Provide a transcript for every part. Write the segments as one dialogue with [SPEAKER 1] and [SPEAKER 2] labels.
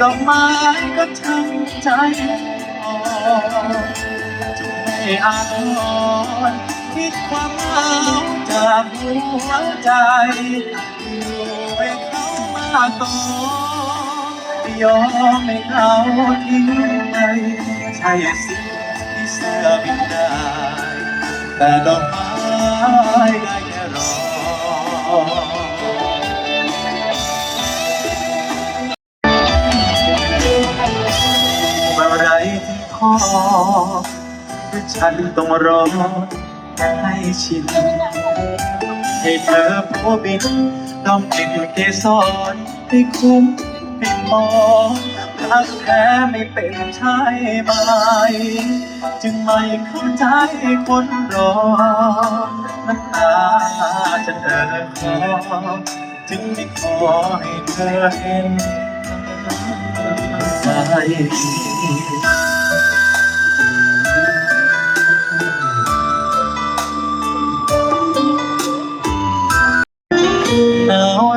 [SPEAKER 1] ดอกไม้ก็ช่างใจอ่อนจงไม่อาทรคิดความเหงาจากหัวใจอยู่ให้เขามาก่อนยอมให้เขาทิ้งไปใช่สิที่เสื้อบินได้แต่ดอกไม้ได้ ที่ขอฉันต้องรอให้ชิน ให้เธอผู้บินต้องกลิ่นเกสรให้คุ้มให้มองรักแท้ไม่เป็นใช่ไหมจึงไม่เข้าใจคนรอน้ำตาจะเดินคอจึงไม่ขอให้เธอเห็นใจ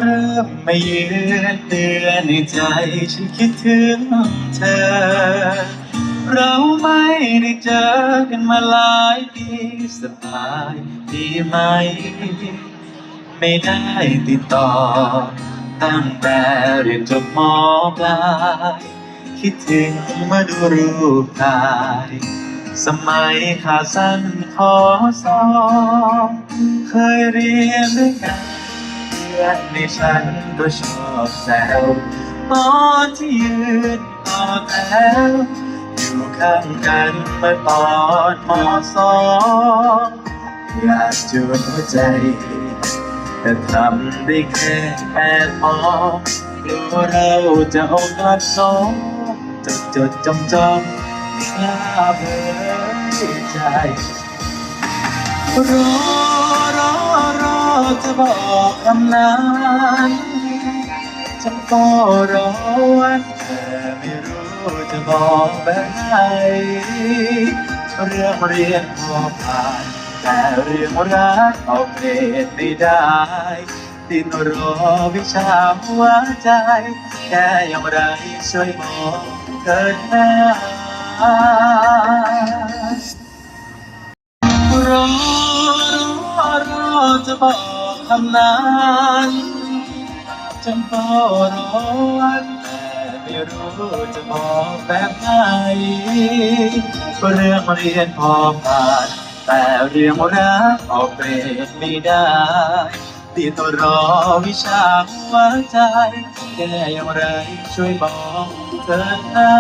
[SPEAKER 1] เริ่มไม่ยืนเตือนในใจฉันคิดถึงเธอ เราไม่ได้เจอกันมาหลายปีสบายดีไหม ไม่ได้ติดต่อ ตั้งแต่เรียนจบมปลายคิดถึงมาดูรูปถ่ายสมัยขาสั้นขอสองเคยเรียนด้วยกันื่อนในฉันก็ชอบแซวตอนที่ยืนต่อแถวอยู่ข้างกันเมื่อตอนมสองอยากจูนหัวใจ แต่ทำได้แค่แอบมองกลัวเราจะอกหักสองจดจดจ้องจ้องไม่กล้าเผยใจรอรอ จะบอกคำนั้นฉันก็รอวันแต่ไม่รู้จะบอกแบบไหนเรื่องเรียนพอผ่าน แต่เรื่องรักเอาเปลี่ยนไม่ได้ดินรอวิชาหัวใจ แค่อย่างไรช่วยบอกเถิดนะรอรอรอจะบอกำนั้นฉันก็รอวันแต่ไม่รู้จะบอกแบบไหนเรื่องเรียนพอผ่าน แต่เรื่องรักออกเปรนไม่ได้ติดรอวิชาหัวใจแก้อย่างไรช่วยบอกเธอหน้า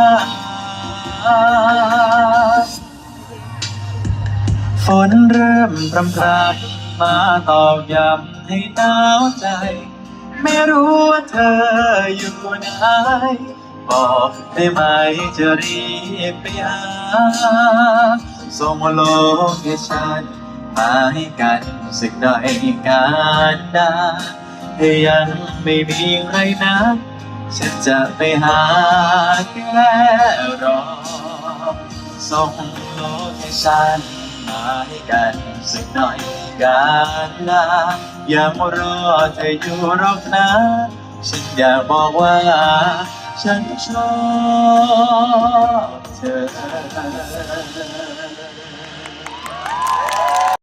[SPEAKER 1] ฝนเริ่มพรำพรำ มาตอกย้ำให้หนาวใจ ไม่รู้ว่าเธออยู่ไหน บอกได้ไหมจะรีบไปหาส่งโลเคชั่นมาให้กันสักหน่อยการดาถ้ายังไม่มีใครนะฉันจะไปหาแค่รอส่งโลเคชั่นมาให้กันสักหน่อย กาล่ายังรอเธออยู่หรอกนะ ฉันอยากบอกว่า ฉันชอบเธอ